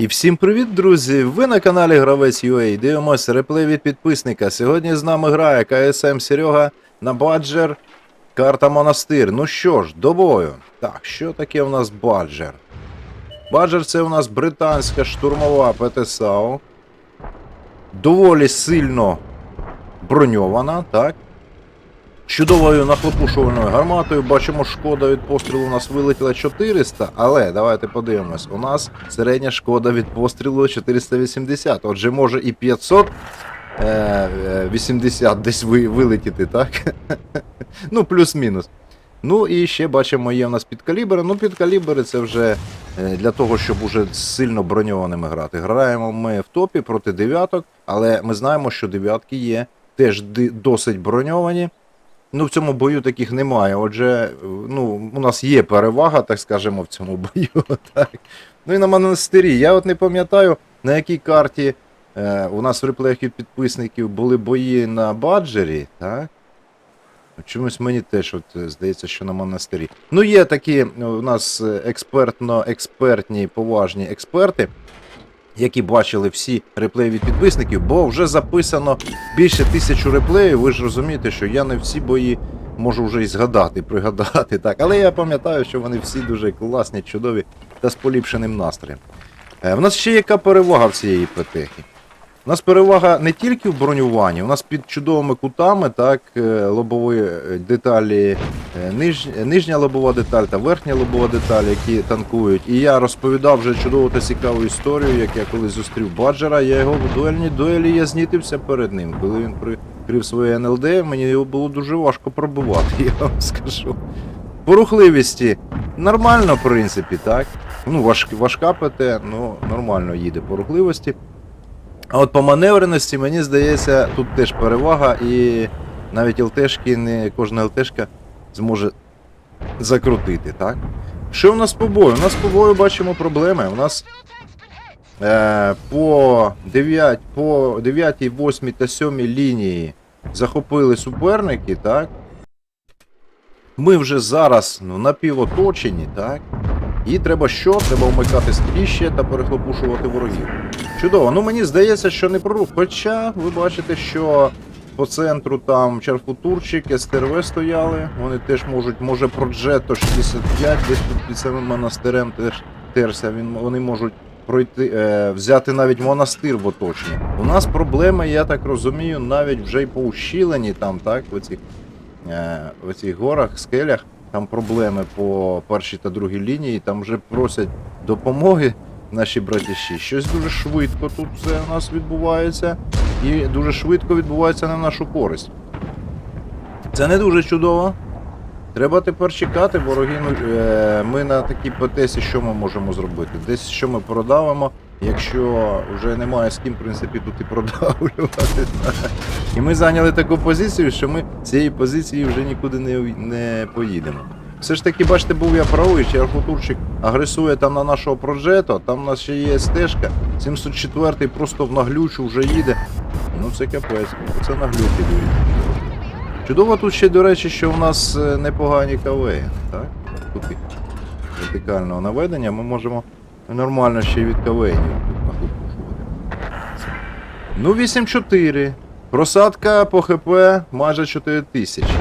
І всім привіт, друзі! Ви на каналі Гравець UA. Дивимося реплей від підписника. Сьогодні з нами грає КСМ Серега на Баджер. Карта Монастир. Ну що ж, до бою. Так, що таке у нас Баджер? Баджер це у нас британська штурмова ПТСАУ. Доволі сильно броньована, так? Чудовою нахлопушувальною гарматою. Бачимо, шкода від пострілу у нас вилетіла 400, але давайте подивимось. У нас середня шкода від пострілу 480. Отже, може і 580 десь ви- вилетіти, так? ну, плюс-мінус. Ну і ще бачимо, є у нас підкалібри. Ну, підкалібри це вже е, для того, щоб уже сильно броньованими грати. Граємо ми в топі проти дев'яток, але ми знаємо, що дев'ятки є теж досить броньовані. Ну, в цьому бою таких немає. Отже, ну, у нас є перевага, так скажемо, в цьому бою. Так. Ну і на монастирі. Я от не пам'ятаю, на якій карті е, у нас в реплеях від підписників були бої на баджері, так? Чомусь мені теж от, е, здається, що на монастирі. Ну, є такі е, у нас е, експертно-експертні, поважні експерти, які бачили всі реплеї від підписників, бо вже записано більше тисячу реплеїв. Ви ж розумієте, що я не всі бої можу вже і згадати, пригадати. Так, але я пам'ятаю, що вони всі дуже класні, чудові та з поліпшеним настроєм. Е, В нас ще яка перевага в цієї ПТХи? У нас перевага не тільки в бронюванні, у нас під чудовими кутами, так, е, лобові е, деталі, е, ниж, нижня лобова деталь та верхня лобова деталь, які танкують. І я розповідав вже чудову та цікаву історію, як я колись зустрів Баджера, я його в дуельній дуелі я знітився перед ним. Коли він прикрив своє НЛД, мені його було дуже важко пробувати, я вам скажу. По рухливості нормально, в принципі, так. Ну, важ, важка ПТ, ну нормально їде по рухливості. А от по маневреності, мені здається, тут теж перевага, і навіть ЛТшки, не кожна ЛТшка зможе закрутити, так? Що в нас по бою? У нас по бою бачимо проблеми. У нас е, по 9, по 9, 8 та 7 лінії захопили суперники, так? Ми вже зараз ну, напівоточені, так? І треба що? Треба вмикати стріще та перехлопушувати ворогів. Чудово. Ну мені здається, що не прорив. Хоча ви бачите, що по центру там Чарфутурчик, СТРВ стояли. Вони теж можуть, може Проджето 65, десь тут під самим монастирем теж терся. Він, вони можуть пройти, е, взяти навіть монастир в оточенні. У нас проблеми, я так розумію, навіть вже й по ущіленні там, так, в оцих, е, в оцих горах, скелях. Там проблеми по першій та другій лінії, там вже просять допомоги наші братіші. Щось дуже швидко тут все у нас відбувається. І дуже швидко відбувається на нашу користь. Це не дуже чудово. Треба тепер чекати, вороги. ну, е, Ми на такій ПТСі що ми можемо зробити? Десь що ми продавимо, якщо вже немає з ким, в принципі, тут і продавлювати. І ми зайняли таку позицію, що ми з цієї позиції вже нікуди не, не поїдемо. Все ж таки, бачите, був я правий, чи архутурчик агресує там на нашого проджето, там у нас ще є стежка, 704-й просто в наглючу вже їде. Ну це капець, це наглюки дають. Чудово тут ще, до речі, що в нас е, непогані кавеї, так? Тут вертикального наведення ми можемо нормально ще й від нахлопушувати. Ну, 8-4. Просадка по ХП майже 4 тисячі.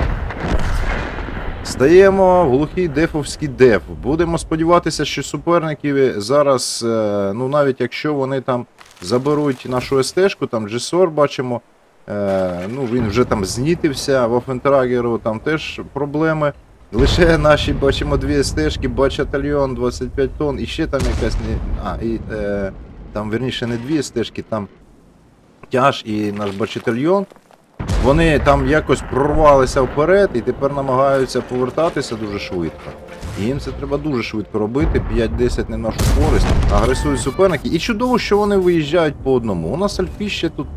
Стаємо в глухий дефовський деф. Будемо сподіватися, що суперники зараз, е, ну навіть якщо вони там заберуть нашу СТ-шку, там Джесор бачимо, е, ну він вже там знітився, Вофентрагеру там теж проблеми. Лише наші бачимо дві СТ-шки, бачатальйон 25 тонн, і ще там якась не. А, і е, там верніше не дві СТ-шки, там тяж і наш бачатальйон. Вони там якось прорвалися вперед і тепер намагаються повертатися дуже швидко. І їм це треба дуже швидко робити. 5-10 не нашу користь, агресують суперники. І чудово, що вони виїжджають по одному. У нас альфіще тут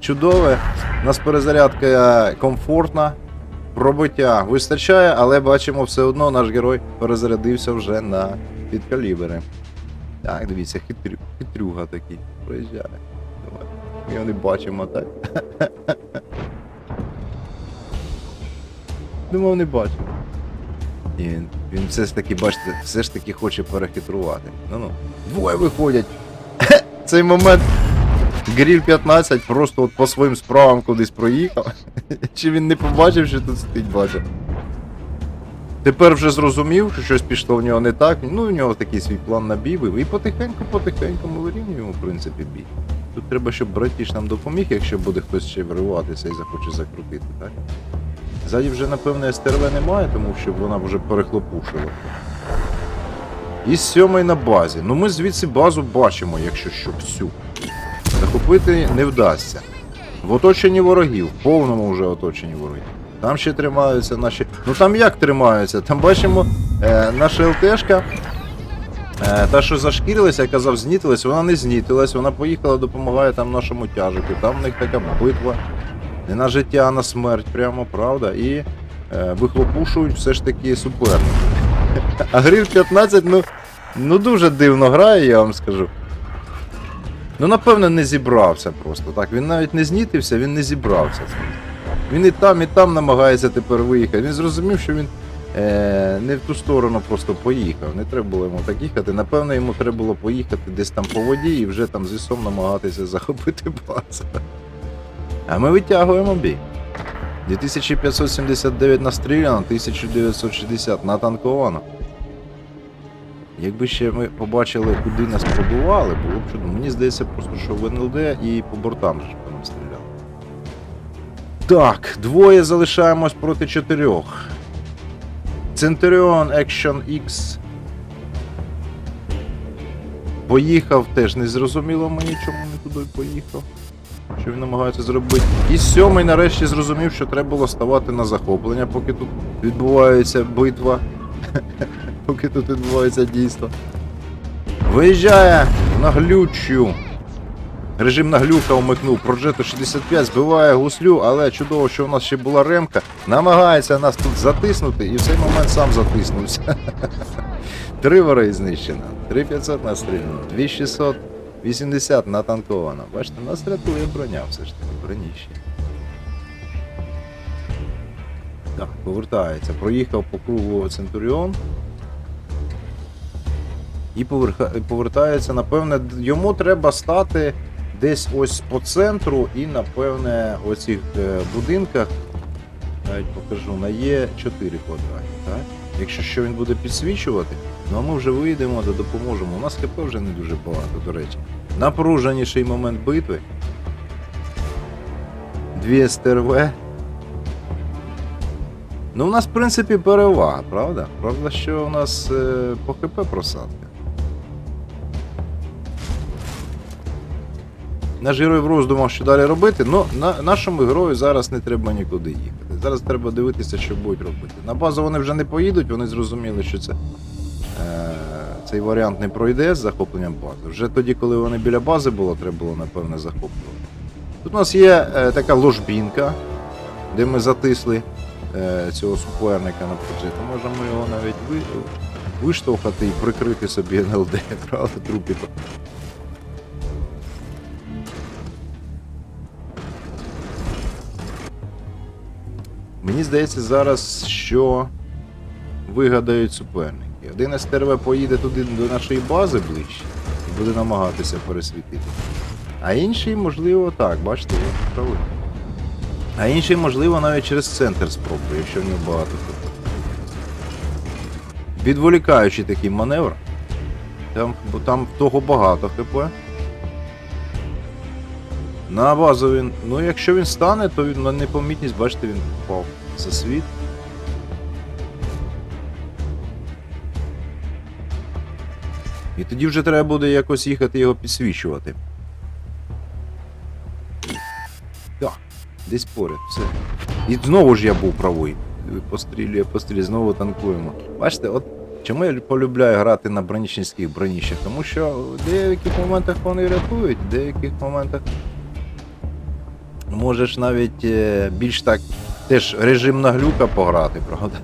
чудове, у нас перезарядка комфортна, пробиття вистачає, але бачимо, все одно наш герой перезарядився вже на підкалібери. Так, дивіться, хитрю, хитрюга такий проїжджає. Давай. Ми його не бачимо, так? Думав, не бачив. І він, все ж таки, бачите, все ж таки хоче перехитрувати. Ну ну. Двоє виходять. цей момент Гріль 15 просто от по своїм справам кудись проїхав. Чи він не побачив, що тут стоїть бачив? Тепер вже зрозумів, що щось пішло в нього не так. Ну, у нього такий свій план набів, і потихеньку-потихеньку ми вирівнюємо, в принципі, бій. Тут треба, щоб братіш нам допоміг, якщо буде хтось ще вриватися і захоче закрутити, так? Ззаді вже, напевне, СТРВ немає, тому що вона вже перехлопушила. І сьомий на базі. Ну ми звідси базу бачимо, якщо що, всю. Захопити не вдасться. В оточенні ворогів, в повному вже оточенні ворогів. Там ще тримаються наші. Ну там як тримаються? Там бачимо е, наша ЛТшка. Е, та, що зашкірилася, я казав, знітилась, вона не знітилась, вона поїхала, допомагає там нашому тяжику. Там в них така битва. Не на життя, а на смерть, прямо, правда. І е, вихлопушують все ж таки суперники. А Гриль 15, ну, ну дуже дивно грає, я вам скажу. Ну, напевно, не зібрався просто. Так, він навіть не знітився, він не зібрався. Він і там, і там намагається тепер виїхати. Він зрозумів, що він е, не в ту сторону просто поїхав. Не треба було йому так їхати. Напевно, йому треба було поїхати десь там по воді і вже там з лісом намагатися захопити базу. А ми витягуємо бій. 2579 настріляно, 1960 натанковано. Якби ще ми побачили, куди нас пробували, було б чудо. Мені здається, просто що в НЛД і по бортам же нам стріляли. Так, двоє залишаємось проти чотирьох. Centurion Action X. Поїхав, теж не зрозуміло мені, чому не туди поїхав. Що він намагається зробити. І сьомий нарешті зрозумів, що треба було ставати на захоплення, поки тут відбувається битва. поки тут відбувається дійство. Виїжджає на глючу. Режим наглюка умикнув. Проджето 65 збиває гуслю, але чудово, що у нас ще була ремка. Намагається нас тут затиснути і в цей момент сам затиснувся. Три вори знищено. 3500 настріляно, 2680 натанковано. Бачите, нас рятує броня все ж таки, броніще. Так, повертається. Проїхав по кругу Центуріон. І повертається, напевне, йому треба стати десь ось по центру і, напевне, у цих е, будинках, навіть покажу, на Є4 квадраті. Так? Якщо що він буде підсвічувати, ну а ми вже вийдемо та допоможемо. У нас ХП вже не дуже багато, до речі. Напруженіший момент битви. Дві СТРВ. Ну, у нас, в принципі, перевага, правда? Правда, що у нас е, по ХП просадка. Наш герой в роздумах, що далі робити, ну на, нашому герою зараз не треба нікуди їхати. Зараз треба дивитися, що будуть робити. На базу вони вже не поїдуть, вони зрозуміли, що це, е, цей варіант не пройде з захопленням бази. Вже тоді, коли вони біля бази було, треба було, напевне, захоплювати. Тут у нас є е, така ложбінка, де ми затисли е, цього суперника на проджеті. Можемо його навіть ви, виштовхати і прикрити собі НЛД, правда, трупіка. Мені здається зараз, що вигадають суперники. Один СТРВ поїде туди до нашої бази ближче і буде намагатися пересвітити. А інший, можливо, так, бачите, я правий. А інший, можливо, навіть через центр спробує, якщо в нього багато хп. Відволікаючий такий маневр. Там, бо там того багато хп. На базу він. Ну, якщо він стане, то він на непомітність, бачите, він впав за світ. І тоді вже треба буде якось їхати його підсвічувати. Так, десь поряд, все. І знову ж я був правий. Пострілює, пострілює, знову танкуємо. Бачите, от чому я полюбляю грати на бронічницьких броніщах? Тому що в деяких моментах вони рятують, в деяких моментах можеш навіть е, більш так теж режим наглюка пограти, правда?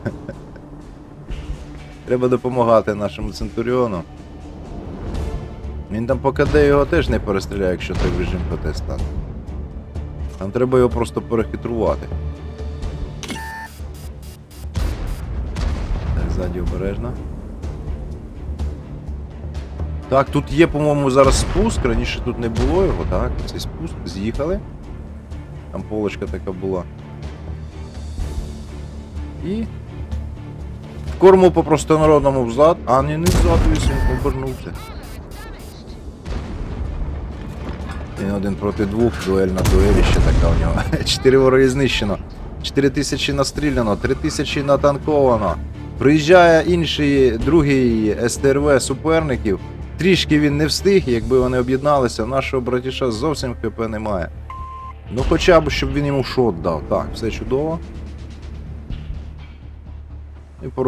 Треба допомагати нашому Центуріону. Він там по КД його теж не перестріляє, якщо той режим ПТ стане. Там треба його просто перехитрувати. Так, ззаді обережно. Так, тут є, по-моєму, зараз спуск. Раніше тут не було його, так? Цей спуск. З'їхали. Там полочка така була. І. Корму по простонародному взад. А, ні, не взад, він обернувся. Він один проти двох, дуельна дуеліще така у нього. Чотири вороги знищено. 4 тисячі настріляно, 3 тисячі натанковано. Приїжджає інший другий СТРВ суперників. Трішки він не встиг, якби вони об'єдналися, нашого братіша зовсім ХП немає. Ну хоча б, щоб він йому шот дав. Так, все чудово. І по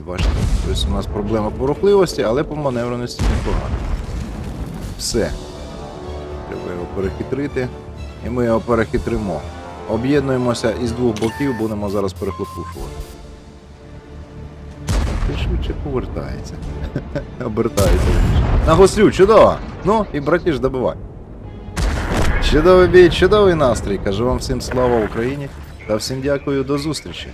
бачите. Тобто у нас проблема по рухливості, але по маневреності непогано. Все. Треба його перехитрити. І ми його перехитримо. Об'єднуємося із двох боків, будемо зараз перехлопушувати. Ти швидше повертається. Обертається. На гуслю, чудово! Ну і братіш, добивай. Чудовий бій, чудовий настрій. Кажу вам всім слава Україні та всім дякую, до зустрічі.